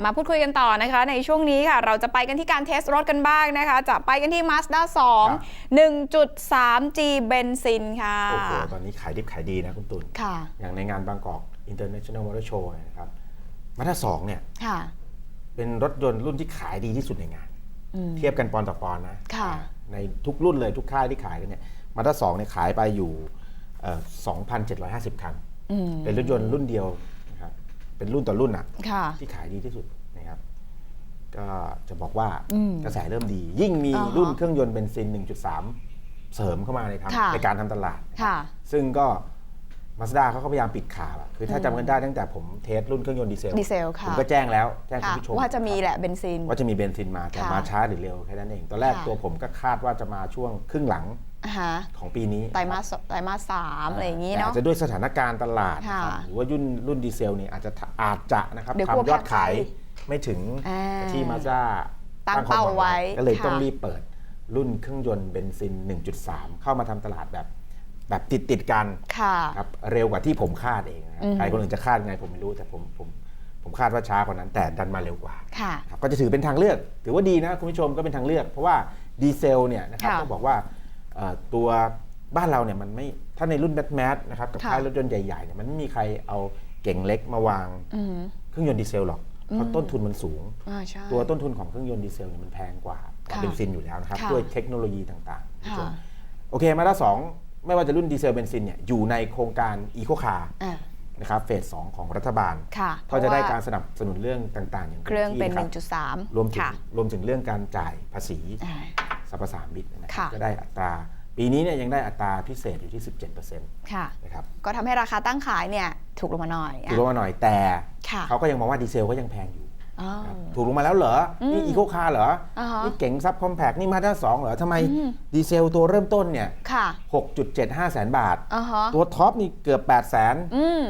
กลับมาพูดคุยกันต่อนะคะ ในช่วงนี้ค่ะ เราจะไปกันที่การเทสรถกันบ้างนะคะ จะไปกันที่ Mazda 2 1.3G เบนซินค่ะ โอ้โหตอนนี้ขายดิบขายดีนะคุณตุลค่ะ อย่างในงานบางกอก International Motor Show เนยนะครับมาด้าสองเนี่ยค่ะ เป็นรถยนต์รุ่นที่ขายดีที่สุดในงานอืมเทียบกันปอนด์ต่อปอนด์นะค่ะอ่าในทุกรุ่นเลยทุกค่ายที่ขายกันเนี่ยมาด้าสองเนี่ยขายไปอยู่เอ่อ2,750 คันอืมเป็นรถยนต์รุ่นเดียวนะครับ เป็นรุ่นต่อรุ่นอะค่ะ ที่ขายดีที่สุดนะครับ ก็จะบอกว่าอืมกระแสเริ่มดี ยิ่งมีอ่าฮะรุ่นเครื่องยนต์เบนซิน 1.3 เสริมเข้ามาในทางค่ะในการทำตลาดค่ะซึ่งก็มาสด้าเขาก็พยายามปิดข่าวอะคือถ้าจำกันได้ตั้งแต่ผมเทสรุ่นเครื่องยนต์ดีเซล ดีเซลค่ะ ผมก็แจ้งแล้ว แจ้งคุณค่ะผู้ชม ว่าจะมีแหละเบนซิน ว่าจะมีเบนซินมา แต่ค่ะมาช้าหรือเร็วแค่นั้นเอง ตอนแรกค่ะตัวผมก็คาดว่าจะมาช่วงครึ่งหลัง อ่าฮะของปีนี้ไตรมาสไตรมาสสามอะไรอย่างนี้แต่เนาะอาจจะด้วยสถานการณ์ตลาดนะครับค่ะหรือว่ารุ่นรุ่นดีเซลนี่อาจจะอาจจะนะครับเดี๋ยวกลัวทำยอดขายแพ้ไม่ถึงอ่าที่มาด้าตั้งเป้าไว้ก็เลยต้องค่ะรีบเปิดรุ่นเครื่องยนต์เบนซิน 1.3 เข้ามาทำตลาดแบบแบบติดติดๆกัน ค่ะ ครับเร็วกว่าที่ผมคาดเองนะครับอืม ใครคนอื่นจะคาดไงผมไม่รู้แต่ผมผมผมคาดว่าช้ากว่านั้น แต่ดันมาเร็วกว่าค่ะ ครับก็จะถือเป็นทางเลือก ถือว่าดีนะคุณผู้ชมก็เป็นทางเลือก เพราะว่าดีเซลเนี่ยนะครับค่ะต้องบอกว่าเอ่อ ตัวบ้านเราเนี่ยมันไม่ถ้าในรุ่นแมสแมสนะครับกับค่ะค่ายรถยนต์ใหญ่ๆเนี่ยมันไม่มีใครเอาเก่งเล็กมาวางอืมเครื่องยนต์ดีเซลหรอกเพราะต้นทุนมันสูงอ่าใช่ตัวต้นทุนของเครื่องยนต์ดีเซลเนี่ยมันแพงกว่าค่ะเบนซินอยู่แล้วนะครับค่ะด้วยเทคโนโลยีต่างๆคุณผู้ชมค่ะโอเคมาด้าสองไม่ว่าจะรุ่นดีเซลเบนซินเนี่ยอยู่ในโครงการอีโคคาร์อ่านะครับเฟสสองของรัฐบาลค่ะก็จะได้เพการว่สนับสนุนเรื่องต่างๆ อย่างเครื่องเป็นต็มที่ะคบ1.3 รวมถึงค่ะรวมถึงเรื่องการจ่ายภาษีอ่า สรรพสามิตนะครัค่ะบก็ได้อัตราปีนี้เนี่ยยังได้อัตราพิเศษอยู่ที่ 17%นค่ะะครับก็ทำให้ราคาตั้งขายเนี่ยถูกลงมาหน่อยถูกลงมาหน่อยแต่ค่ะเขาก็ยังมองว่าดีเซลก็ยังแพงอยู่อ๋อครับถูกลงมาแล้วเหรอ นี่อีโคคาร์เหรออ่าฮะนี่เก๋งซับคอมแพกนี่มาด้าสองเหรอทำไมอืมดีเซลตัวเริ่มต้นเนี่ยค่ะ6.75แสนบาทอ่าฮะตัวท็อปนี่เกือบ8แสนอืม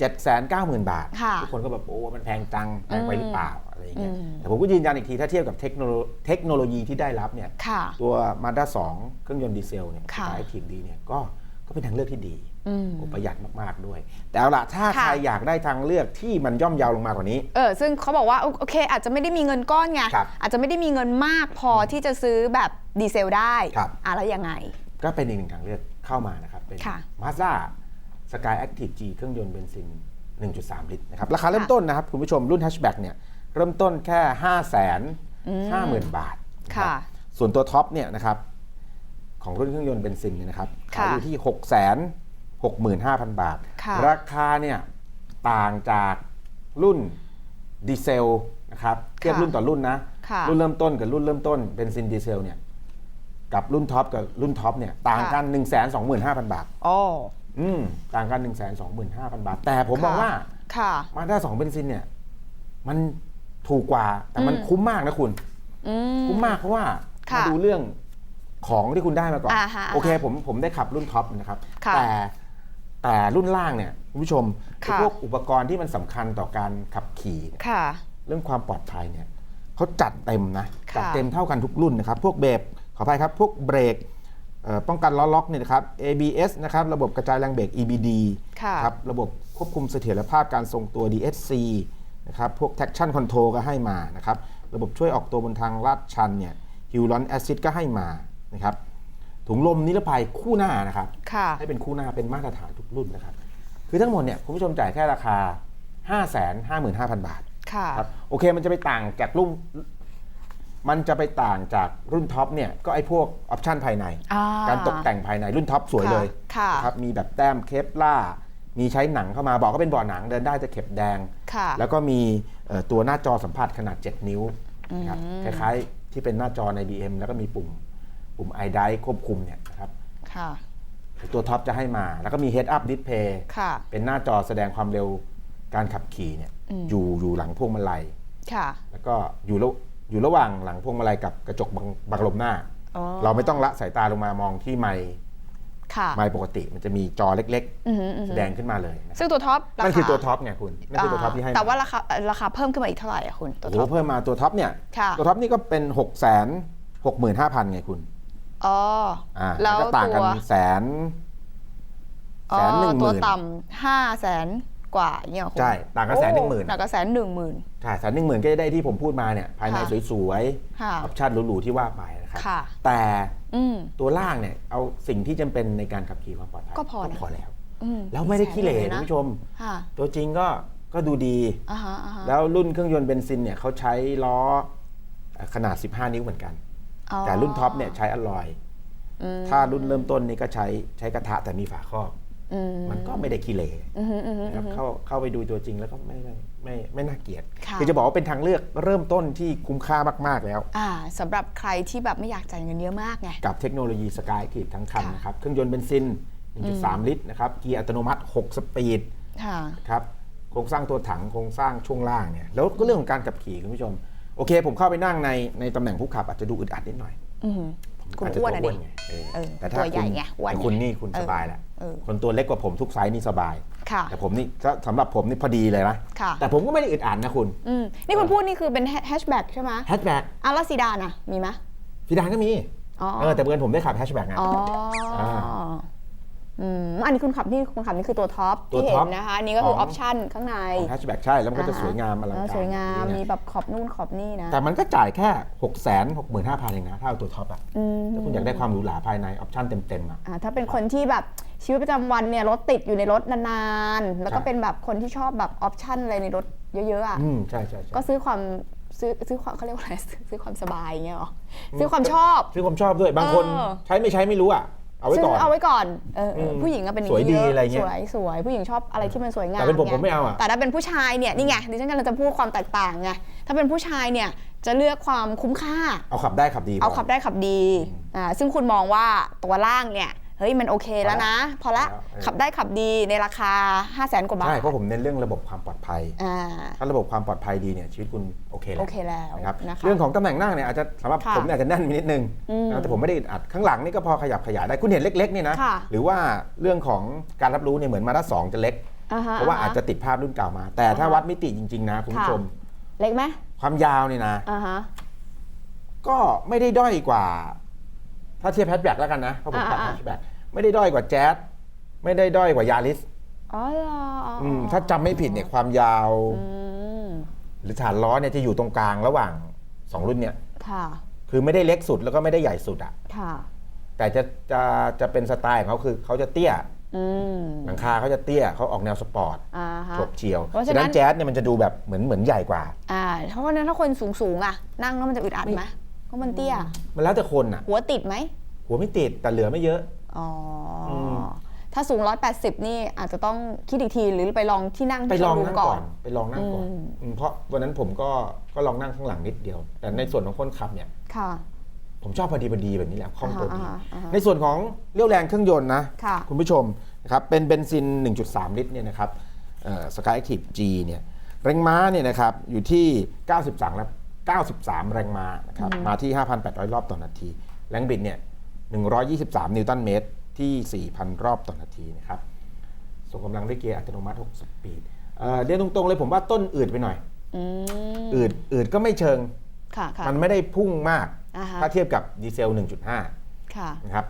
7 9 0 0 0 0บาทค่ะทุกคนก็แบบโอ้ มันแพงจัง แพงไปหรือเปล่า อะไรอย่างเงี้ยอืมแต่ผมก็ยืนยันอีกทีถ้าเทียบกับเทคโนโลเทคโนโลยีที่ได้รับเนี่ยค่ะตัว Mazda 2เครื่องยนต์ดีเซลเนี่ยค่ะสายทีมดีเนี่ยก็ก็เป็นทางเลือกที่ดีอืมประหยัดมากๆด้วย แต่เอาละถ้าค่ะใครอยากได้ทางเลือกที่มันย่อมเยาวลงมากว่านี้เออซึ่งเขาบอกว่าโอโอเค อาจจะไม่ได้มีเงินก้อนไงครับอาจจะไม่ได้มีเงินมากพอที่จะซื้อแบบดีเซลได้ครับอะแล้วยังไง ก็เป็นอีกหนึ่งทางเลือกเข้ามานะครับเป็นค่ะ Mazda Sky Active G เครื่องยนต์เบนซิน 1.3 ลิตรนะครับราคาเริ่มต้นนะครับ คุณผู้ชมรุ่น hatchback เนี่ย เริ่มต้นแค่ 5 5 0 0 0 0 บาทนรับค่ะ ส่วนตัวท็อปเนี่ยนะครับของรุ่นเครื่องยนต์เบนซินเนี่ยนะครับค่ะขายอยู่ที่ 6 6 5 0 0 0 บาทค่ะราคาเนี่ยต่างจากรุ่นดีเซลนะครับเทียบรุ่นต่อรุ่นนะค่ะรุ่นเริ่มต้นกับรุ่นเริ่มต้นเบนซินดีเซลเนี่ยกับรุ่นท็อปกับรุ่นท็อปเนี่ยต่างกัน 1 2 5 0 0 0 บาทอ๋ออืมต่างกัน 1 2 5 0 0 0 บาท แต่ผมมองว่าค่ะมาด้าสองเบนซินเนี่ยมัน ถูกกว่า แต่มันอืมคุ้มมากนะคุณ อืม คุ้มมากเพราะว่าค่ะมาดูเรื่องของที่คุณได้มาก่อน อ่าฮะโอเค ผมผมได้ขับรุ่นท็อปนะครับ ค่ะแต่แต่รุ่นล่างเนี่ยคุณผู้ชมค่ะ พวกอุปกรณ์ที่มันสำคัญต่อการขับขี่เนี่ย ค่ะ เรื่องความปลอดภัยเนี่ยเขาจัดเต็มนะค่ะ จัดเต็มเท่ากันทุกรุ่นนะครับ พวกเบรกขออภัยครับ พวกเบรกเอ่อป้องกันล้อล็อกเนี่ยนะครับ ABS นะครับระบบกระจายแรงเบรก EBD ค่ะ ครับระบบควบคุมเสถียรภาพการทรงตัว DSC นะครับพวก traction control ก็ให้มานะครับระบบช่วยออกตัวบนทางลาดชันเนี่ย Hill Launch Assist ก็ให้มานะครับถุงลมนิรภัยคู่หน้านะครับค่ะให้เป็นคู่หน้าเป็นมาตรฐานทุกรุ่นนะครับคือทั้งหมดเนี่ยคุณผู้ชมจ่ายแค่ราคา 5 5 5 5 0 0 0 บาทค่ะครับโอเคมันจะไปต่างจากรุ่นมันจะไปต่างจากรุ่นท็อปเนี่ยก็ไอ้พวกออปชันภายในอ่าการตกแต่งภายในรุ่นท็อปสวยเลยค่ะนะครับมีแบบแต้มเคปล่า มีใช้หนังเข้ามาบอกก็เป็นเบาะหนังเดินได้จะเข็บแดง ค่ะ แล้วก็มีเอ่อตัวหน้าจอสัมผัสขนาด 7 นิ้วนะครับคล้ายๆ ที่เป็นหน้าจอใน BM แล้วก็มีปุ่มปุ่ม i d r i v e ควบคุมเนี่ยนะครับค่ะ ตัวท็อปจะให้มา แล้วก็มี Head Up Display ค่ะ เป็นหน้าจอแสดงความเร็วการขับขี่เนี่ยอยู่อยู่หลังพวงมาลัยค่ะ แล้วก็อยู่ระอยู่ระหว่างหลังพวงมาลัยกับกระจกบังบังลมหน้าอ๋อเราไม่ต้องละสายตาลงมามองที่ไมค์ค่ะ ไมค์ปกติมันจะมีจอเล็กอือหืออือๆแสหือดงขึ้นมาเลยนะครับซึ่งตัวท็อปรานั่นคือคาตัวท็อปไงคุณนั่นคือตัวท็อปที่ให้มแต่ว่าราคาราคาเพิ่มขึ้นมาอีกเท่าไหร่อะคุณตัวโอ้โหท็อปเพิ่มมาตัวท็อปเนี่ยค่ะตัวท็อปนี่ก็เป็น6 6 5 0 0 0ไงคุณอ๋ออ่าแล้วก็ต่างกันตัวแสนอ๋แสอนหนึ่งหตัวมื่นต่ำห้าแสนกว่าอย่างเนี่ยคุณใช่ต่างกันแสนหนึ่งหมื่นโอ้ต่างกันแสนหนึ่งหมื่นใช่แสนหนึ่งหมื่นก็จะได้ที่ผมพูดมาเนี่ยภายในค่ะสวยค่ะๆออปชั่นหรูๆที่ว่าไปนะครับค่ะแต่อืม ตัวล่างเนี่ยเอาสิ่งที่จำเป็นในการขับขี่ความปลอดภัยก็พอนะพอแล้วอืมแล้วไม่ได้ขี้เหร่แสนคุณนะผู้ชมค่ะตัวจริงก็ก็ดูดีอ่าฮะอ่าฮะแล้วรุ่นเครื่องยนต์เบนซินเนี่ยเขาใช้ล้อเอ่อขนาด 15 นิ้วเหมือนกันอ๋อแต่รุ่นท็อปเนี่ยใช้อลลอยอืมถ้ารุ่นเริ่มต้นนี่ก็ใช้ใช้กระทะแต่มีฝาครอบอื มมันก็ไม่ได้ขี้เหร่อือฮึอือฮึนะครับเข้าเข้าไปดูตัวจริงแล้วก็ไม่ไม่ไม่ไม่น่าเกลียดค่ะอจะบอกว่าเป็นทางเลือกเริ่มต้นที่คุ้มค่ามาก ๆ แล้วอ่าสำหรับใครที่แบบไม่อยากจ่ายเงินเยอะมากไงกับเทคโนโลยีสกายคีบทั้งคันค่ะนะครับเครื่องยนต์เบนซิน 1.3 ลิตรนะครับเกียร์อัตโนมัติ 6 สปีดค่ะครับโครงสร้างตัวถังโครงสร้างช่วงล่างเนี่ยแล้วก็เรื่องของการขับขี่คุณผู้ชม โอเค ผมเข้าไปนั่งในในตำแหน่งผู้ขับอาจจะดูอึดอัดนิดหน่อยอือหือผม คุณอาจจะอ้วนอะดิไงเออเออแต่ถ้าตัวใหญ่คุณไงอ้วนแต่คุณไงนี่คุณเออสบายแหละเออคนตัวเล็กกว่าผมทุกไซส์นี่สบาย ค่ะแต่ผมนี่ถ้าสำหรับผมนี่พอดีเลยนะค่ะ แต่ผมก็ไม่ได้อึดอัดนะคุณอืมนี่คุณพูดนี่คือเป็นแฮชแบ็กใช่ไหมแฮชแบ็กอะแล้วซีดานอะมีไหมฟิดานก็มีอ๋อ เออแต่เพื่อนผมได้ขับแฮชแบ็กไง อ๋ออา อืมอันนี้คุณขับนี่คุณขับนี่คือตัวท็อปตัวที่ท็เห็อปนนะคะอันนี้ก็คือขอองอปชั่นข้างในของแฮชแบ็กใช่แล้วมันก็จะอ่าฮสวยงามอลังเออการสวยงามนี่มีไงแบบขอบนู่นขอบนี่นะแต่มันก็จ่ายแค่ 6 6 5 5 0 0 0เองนะถ้าเอาตัวท็อปอะอืมถ้าคุณอยากได้ความหรูหราภายในออปชั่นเต็มๆอะ อ่าถ้าเป็นคนที่แบบชีวิตประจำวันเนี่ยรถติดอยู่ในรถนานๆ แล้วก็ใช่ เป็นแบบคนที่ชอบแบบออปชั่นอะไรในรถเยอะๆอะ อืมใช่ใช่ใช่ก็ซื้อความซื้อซื้อความเขาเรียกว่าอะไรซื้อซื้อความสบายอย่างเงี้ยเหรอซื้อความชอบ ซื้อความชอบด้วยบางคนเออ ใช้ไม่ใช้ไม่รู้อะ เอาไว้ซื้ก่อน เอาไว้ก่อนเออเอออมผู้หญิงก็เป็นางสวยนี้ดีเะอะไรเงี้ยสวยสวยผู้หญิงชอบอะไรที่มันสวยงามแต่เป็นผมไงผมไม่เอาอะ แต่ถ้าเป็นผู้ชายเนี่ยนี่ไงดิฉันกำลังจะพูดความแตกต่างไงถ้าเป็นผู้ชายเนี่ยจะเลือกความคุ้มค่า เอาขับได้ขับดีเอาพขับได้ขับดีอ่าซึ่งคุณมองว่าตัวล่างเนี่ย เฮ้ยมันโอเคแล้วนะ พอละพอแล้วเออขับได้ขับดีในราคา 5 0 0แสนกว่าบาท ใช่ เพราะผมเน้นเรื่องระบบความปลอดภัยอ่าถ้าระบบความปลอดภัยดีเนี่ยชีวิตคุณโอเคแล้วโอเคแล้วนะครับนะคะเรื่องของตำแหน่งนั่งเนี่ยอาจจะสำหรับค่ะผมเนี่ยอาจจะแน่นไปนิดนึงอืมนะแต่ผมไม่ได้อึดอัดข้างหลังนี่ก็พอขยับขยายได้คุณเห็นเล็กๆนี่นะค่ะหรือว่าเรื่องของการรับรู้เนี่ยเหมือนมาด้าสองจะเล็กอ่ฮเพราะว่าอาจจะติดภาพรุ่นเก่ามา แต่ถ้าอ่าฮะวัดมิติจริง ๆ นะคุณผู้ชม เล็กไหมความยาวเนี่ยนะอ่าฮะก็ไม่ได้ด้อยกว่า ถ้าเทียบแฮชแบ็กแล้วกันนะเพราะผมขับอ่าแฮอ่าชแบ็ก ไม่ได้ด้อยกว่าแจ๊สไม่ได้ด้อยกว่ายาริสอ๋อเหรออ๋อมถ้าจำไม่ผิดเนี่ยความยาว อืมหรือฐานล้อเนี่ยจะอยู่ตรงกลางระหว่างสองรุ่นเนี่ยค่ะคือไม่ได้เล็กสุดแล้วก็ไม่ได้ใหญ่สุดอะค่ะ แต่จะจะจะเป็นสไตล์ของเขาคือเขาจะเตี้ยอืมหลังคาเขาจะเตี้ยเขาออกแนวสปอร์ตอ่าฮะ ฉบเฉียวเพราะฉะฉะนั้นั้นนแจ๊สเนี่ยมันจะดูแบบเหมือนเหมือนใหญ่กว่า อ่าเพราะว่านั้นถ้าคนสูงสูงๆอะนั่งแล้วมันจะอึดอัดไหมเพราะมันเตี้ย มันแล้วแต่คนอะหัวติดไหมหัวไม่ติดแต่เหลือไม่เยอะ อ๋ออม ถ้าสูง 180 นี่อาจจะต้องคิดอีกทีหรือไปลองที่นั่งไปที่ลองโชว์รูมนั่งก่อน ไปลองนั่งก่อนอืมอืมเพราะวันนั้นผมก็ก็ลองนั่งข้างหลังนิดเดียว แต่ในส่วนของคนขับเนี่ย ค่ะ ผมชอบพอดีพอดีแบบนี้แหละคล่องตัวดี อ่าฮะอ่าฮะในส่วนของเรี่ยวแรงเครื่องยนต์นะค่ะคุณผู้ชมนะครับเป็นเบนซิน 1.3 ลิตรเนี่ยนะครับสกายแอคทีฟ G เนี่ยแรงม้าเนี่ยนะครับอยู่ที่ 93และ93 แรงม้านะครับมาที่ 5,800 รอบต่อนาที แรงบิดเนี่ย 123 นิวตันเมตรที่ 4,000 รอบต่อนาทีนะครับ ส่งกำลังด้วยเกียร์อัตโนมัติ 6 สปีดเอ่อเรียนตรงๆเลยผมว่าต้นอืดไปหน่อยอืมอืดอืดก็ไม่เชิงค่ะค่ะมันไม่ได้พุ่งมากอ่าฮะถ้าเทียบกับดีเซล 1.5ค่ะนะครับ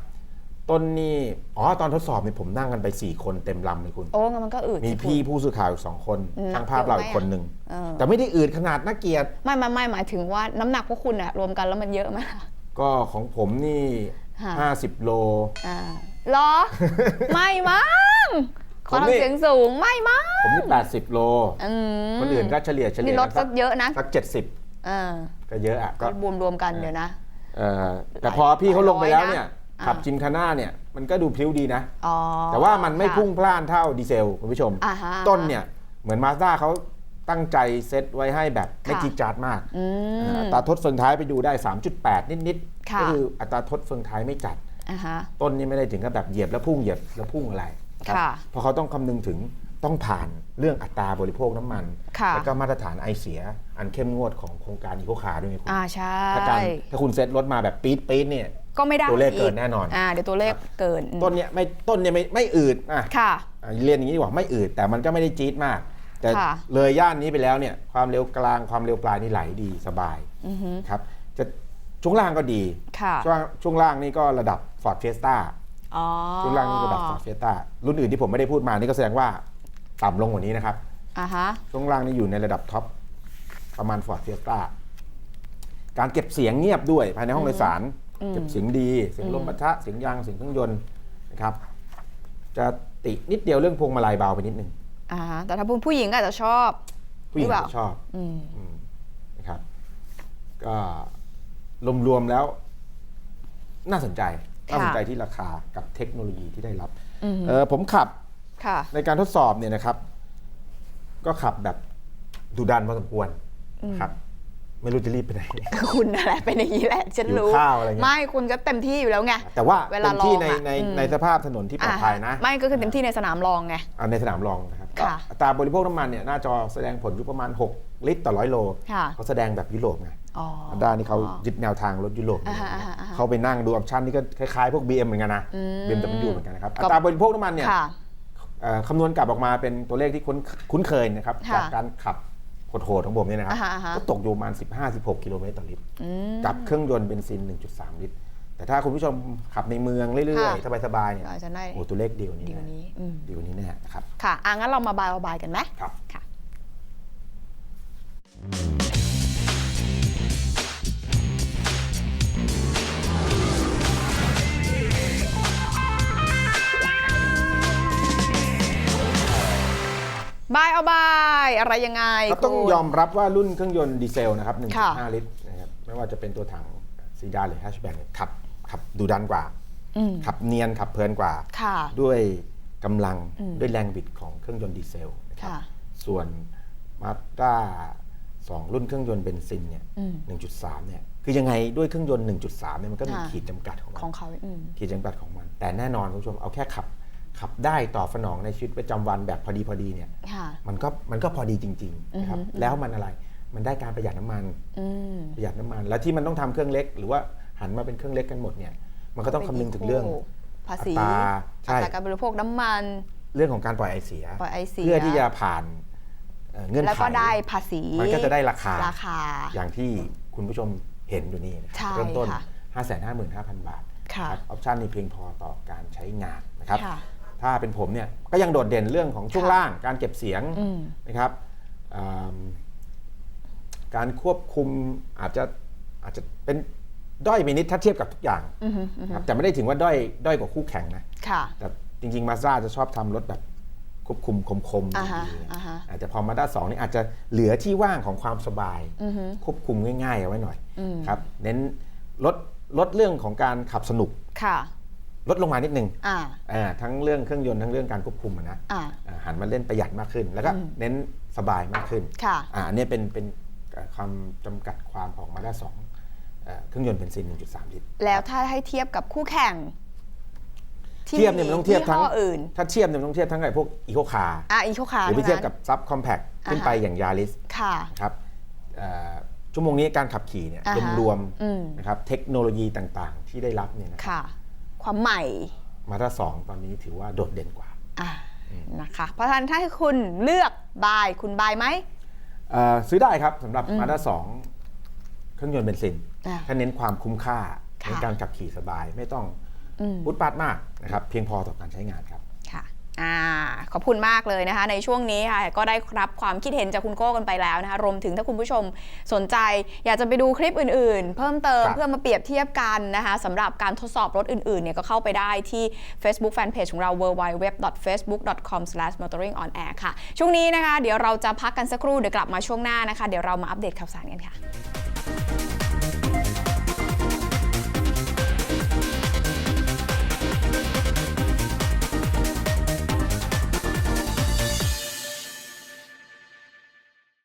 ต้นนี่อ๋อตอนทดสอบเนี่ยผมนั่งกันไป 4 คนเต็มลำเลยคุณ โอ้งั้นมันก็อืดมีสิพี่คุณผู้สื่อข่าวอีกสองคนอืมช่างภาพเราอีกคนหนึ่งเออแต่ไม่ได้อืดขนาดน่าเกลียดไม่ไม่ไม่หมายถึงว่าน้ำหนักพวกคุณอะรวมกันแล้วมันเยอะไหมล่ะก็ของผมนี่ ค่ะ 50 โล อ่าเหรอ ไม่มั้งขอผมนี่ ทำเสียงสูงไม่มั้งผมนี่ 80 โล อืมคนอื่นก็เฉลี่ยเฉลี่นี่ยลดสักเยอะนะสัก 70 เออก็เยอะอะก็ก็รวมรวมๆกันเดี๋ยวนะ เอ่อแต่พอพี่เขาลงไปแล้วเนี่ย อ่า ขับจิมคาน่าเนี่ย มันก็ดูพลิ้วดีนะ อ๋อแต่ว่ามันไม่ค่ะพุ่งพล่านเท่าดีเซลคุณผู้ชม อ่าฮะ ต้นเนี่ยเหมือนมาสด้าเขาตั้งใจเซตไว้ให้แบบไม่ค่ะ จี๊ดจ๊าดมากอืมอัตราทดเฟืองท้ายไปดูได้ 3.8 นิดค่ะๆ ก็คืออัตราทดเฟืองท้ายไม่จัดอ่าฮะต้นนี่ไม่ได้ถึงกับแบบเหยียบแล้วพุ่งเหยียบแล้วพุ่งอะไรนะครับค่ะเพราะเขาต้องคำนึงถึงต้องผ่านเรื่องอัตราบริโภคน้ำมันค่ะแล้วก็มาตรฐานไอเสีย อันเข้มงวดของโครงการอีโคคาร์ด้วยไงคุณอ่าใช่ถ้าการถ้าคุณเซ็ตรถมาแบบปี๊ดปี๊ดเนี่ยก็ไม่ได้ตัวเลขอีเกินแน่นอนอ่าเดี๋ยวตัวเลขเกินอืมต้นเนี่ยไม่ต้นเนี่ยไม่ไม่อืดอะค่ะอะเรียนอย่างนี้ดีกว่าไม่อืดแต่มันก็ไม่ได้จี๊ดมาก แต่ค่ะเลยย่านนี้ไปแล้วเนี่ยความเร็วกลางความเร็วปลายนี่ไหลดีสบายอือฮึครับจะ ช่วงล่างก็ดี ค่ะช่วงช่วงล่างนี่ก็ระดับ Ford Fiesta อ๋อช่วงล่างนี่ระดับ Ford Fiesta รุ่นอื่นที่ผมไม่ได้พูดมานี่ก็แสดงว่าต่ำลงกว่านี้นะครับอ่าฮะช่วงล่างนี่อยู่ในระดับท็อปประมาณ Ford Fiesta การเก็บเสียงเงียบด้วยภายในห้องโดยสาร เก็บเสียงดีเสียงลมปะทะเสียงยางเสียงเครื่องยนต์นะครับ จะตินิดเดียวเรื่องพวงมาลัยเบาไปนิดนึงอ่าฮะแต่ถ้าผู้หญิงก็อาจจะชอบผู้หญิงหรือเปล่าจะชอบอืมอืมนะครับก็ รวมๆแล้ว น่าสนใจน่าสนใจที่ราคากับเทคโนโลยีที่ได้รับอืมเออผมขับค่ะในการทดสอบเนี่ยนะครับ ก็ขับแบบดุดันพอสมควรครับไม่รู้จะรีบไปไหนคุณนั่นแหละเป็นอย่างนี้แหละฉันหิวรู้ข้าวอะไรเงี้ยไม่คุณก็เต็มที่อยู่แล้วไงแต่ว่าเวลาเต็มที่ลองในอะในอืมในสภาพถนนที่ปลอดภัยนะอ่าไม่ก็คือเต็มที่ในสนามรองไงอ่าในสนามรองนะครับก็ค่ะอัตราบริโภคน้ำมันเนี่ยหน้าจอแสดงผลอยู่ประมาณ 6 ลิตรต่อร้อยโลค่ะเขาแสดงแบบยุโรปไง อ๋ออันด้านี่เขายึดแนวทางรถยุโรปอ่าฮะอ่าฮะอ่าฮะเขาไปนั่งดูออปชั่นนี่ก็คล้ายๆพวก BM เหมือนกันนะอืม BMW เหมือนกันนะครับก็อัตราบริโภคน้ำมันเนี่ยค่ะเอ่อคำนวณกลับออกมาเป็นตัวเลขที่คุ้นคุ้นเคยนะครับค่ะจากการขับโหดๆของผมเนี่ยนะครับอ่าฮะอ่าฮะก็ตกอยู่ประมาณ 15-16 กิโลเมตรต่อลิตรอืมกับเครื่องยนต์เบนซิน 1.3 ลิตร แต่ถ้าคุณผู้ชมขับในเมืองเรื่อยค่ะๆสบายๆเนี่ยอาจจะได้โอ้ตัวเลขดีกว่านี้ดีกว่าแน่นี้อืมดีกว่านี้แน่นะครับค่ะอะงั้นเรามาบายบายกันไหมครับค่ะ บายเอาบายอะไรยังไงก็ต้องคุณยอมรับว่ารุ่นเครื่องยนต์ดีเซลนะครับค่ะ1.5 ลิตรนะครับไม่ว่าจะเป็นตัวถังซีดานหรือแฮชแบ็กขับขับดูดันกว่าอืมขับเนียนขับเพลินกว่าค่ะด้วยกำลังอืมด้วยแรงบิดของเครื่องยนต์ดีเซลนะครับค่ะส่วนมาด้าสองรุ่นเครื่องยนต์เบนซินเนี่ยอืม1.3 เนี่ย คือยังไงด้วยเครื่องยนต์ 1.3 เนี่ยมันก็มีค่ะขีดจำกัดของมัของเขาอืมขีดจำกัดของมัน แต่แน่นอนคุณผู้ชมเอาแค่ขับ ขับได้ตอบสนองในชีวิตประจำวันแบบพอดีพอดีเนี่ยค่ะมันก็มันก็พอดีจริงๆนะครับอือฮึแล้วมันอะไรมันได้การประหยัดน้ำมันอืมประหยัดน้ำมัน แล้วที่มันต้องทำเครื่องเล็ก หรือว่าหันมาเป็นเครื่องเล็กกันหมดเนี่ยมันก็ต้องคำนึงถึงเรื่องภาษีอัตราใช่อัตราการบริโภคน้ำมัน เรื่องของการปล่อยไอเสียปล่อยไอเสียเพื่อที่จะผ่านเอ่อเงื่อนไขแล้วก็ได้ภาษีมันก็จะได้ราคาราคา อย่างที่คุณผู้ชมเห็นอยู่นี่นะคใช่รับเริ่มต้นค่ะ555,000 บาทค่ะครับออปชันนี้เพียงพอต่อการใช้งานนะครับค่ะ ถ้าเป็นผมเนี่ยก็ยังโดดเด่นเรื่องของช่วงค่ะล่าง การเก็บเสียงอืมนะครับอืมการควบคุมอาจจะอาจจะเป็นด้อยไปนิดถ้าเทียบกับทุกอย่างอือฮึอือฮึนะครับแต่ไม่ได้ถึงว่าด้อยด้อยกว่าคู่แข่งนะค่ะแต่จริงๆมา z ด้าจะชอบทำรถแบบควบคุมคมๆอ่าฮะดีๆอ่าฮะอาจจะพอมาด้าสองนี่อาจจะเหลือที่ว่างของความสบายอือฮึควบคุมง่ายๆเอาไว้หน่อยอืมครับ เน้นลดลดเรื่องของการขับสนุกค่ะ ลดลงมานิดนึงอ่าอ่าทั้งเรื่องเครื่องยนต์ทั้งเรื่องการควบคุมอะนะอ่า อ่าหันมาเล่นประหยัดมากขึ้น แล้วก็อืม เน้นสบายมากขึ้น ค่ะ อ่าอันนี้เป็นเป็นความจำกัดความของมาด้าสองเครื่องยนต์เบนซิน 1.3 ลิตรแล้วถ้าให้เทียบกับคู่แข่งที่เทียบเนี่ยมันต้องเทียบทั้งยี่ห้ออื่นถ้าเทียบเนี่ยมันต้องเทียบทั้งไอ้พวกอีโคคาร์อะอีโคคาร์หรือไปท่าเทียบนั้นกับซับคอมแพคขึ้นไปอ่าฮะอย่างยาริสค่ะ นะครับเอ่อชั่วโมงนี้การขับขี่เนี่ยอ่าฮะ รวมอืมๆนะครับเทคโนโลยีต่างๆ ที่ได้รับเนี่ยนะค่ะ ความใหม่ มาด้าสองตอนนี้ถือว่าโดดเด่นกว่าอ่านะคะเพราะฉะนั้นถ้าให้คุณเลือกบายคุณบายไหมเอ่อซื้อได้ครับสำหรับอืมมาด้าสองเครื่องยนต์เบนซินอ่าถ้าเน้นความคุ้มค่าค่ะ ในการขับขี่สบายไม่ต้องอืม พุดปาดมากนะครับเพียงพอต่อการใช้งานครับค่ะ อ่าขอบคุณมากเลยนะคะในช่วงนี้ค่ะก็ได้รับความคิดเห็นจากคุณโก้กันไปแล้วนะคะรวมถึงถ้าคุณผู้ชมสนใจ อยากจะไปดูคลิปอื่นๆ เพิ่มเติมครับ เพื่อมาเปรียบเทียบกันนะคะสำหรับการทดสอบรถอื่นๆเนี่ยก็เข้าไปได้ที่ Facebook Fanpage ของเรา www.facebook.com/motoringonair ค่ะ ช่วงนี้นะคะ เดี๋ยวเราจะพักกันสักครู่เดี๋ยวกลับมาช่วงหน้านะคะ เดี๋ยวเรามาอัปเดตข่าวสารกันค่ะ